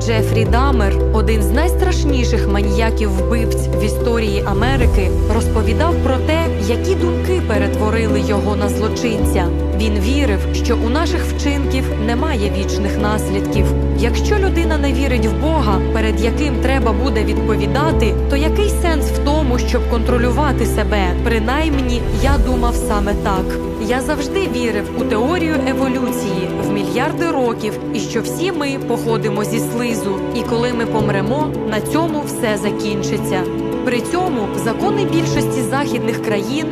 Джефрі Дамер, один з найстрашніших маніяків вбивць в історії Америки, розповідав про те, які думки перетворили його на злочинця. Він вірив, що у наших вчинків немає вічних наслідків. Якщо людина не вірить в Бога, перед яким треба буде відповідати, то який сенс в тому, щоб контролювати себе? Принаймні, я думав саме так. Я завжди вірив у теорію еволюції мільярди років, і що всі ми походимо зі слизу, і коли ми помремо, на цьому все закінчиться. При цьому закони більшості західних країн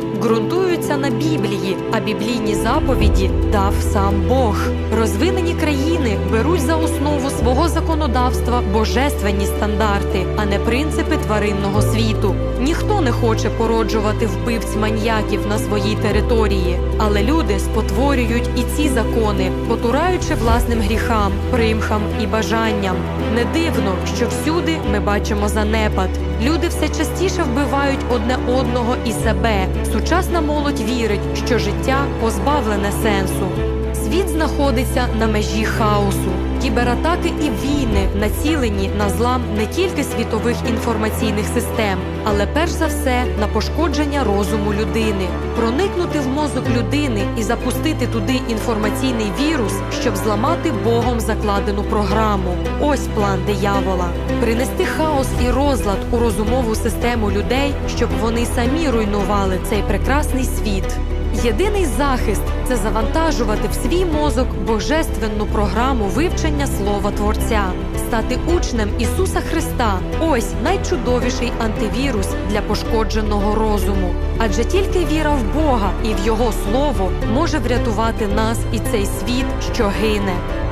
на Біблії, а біблійні заповіді дав сам Бог. Розвинені країни беруть за основу свого законодавства божественні стандарти, а не принципи тваринного світу. Ніхто не хоче породжувати вбивць маньяків на своїй території, але люди спотворюють і ці закони, потураючи власним гріхам, примхам і бажанням. Не дивно, що всюди ми бачимо занепад. Люди все частіше вбивають одне одного і себе. Сучасна молодь вірить, що життя позбавлене сенсу. Світ знаходиться на межі хаосу. Кібератаки і війни націлені на злам не тільки світових інформаційних систем, але перш за все на пошкодження розуму людини, проникнути в мозок людини і запустити туди інформаційний вірус, щоб зламати Богом закладену програму. Ось план диявола: принести хаос і розлад у розумову систему людей, щоб вони самі руйнували цей прекрасний світ. Єдиний захист це завантажувати в свій мозок божественну програму вивчення слова Творця, стати учнем Ісуса Христа. Ось найчудовіший антивірус для пошкодженого розуму. Адже тільки віра в Бога і в Його слово може врятувати нас і цей світ, що гине.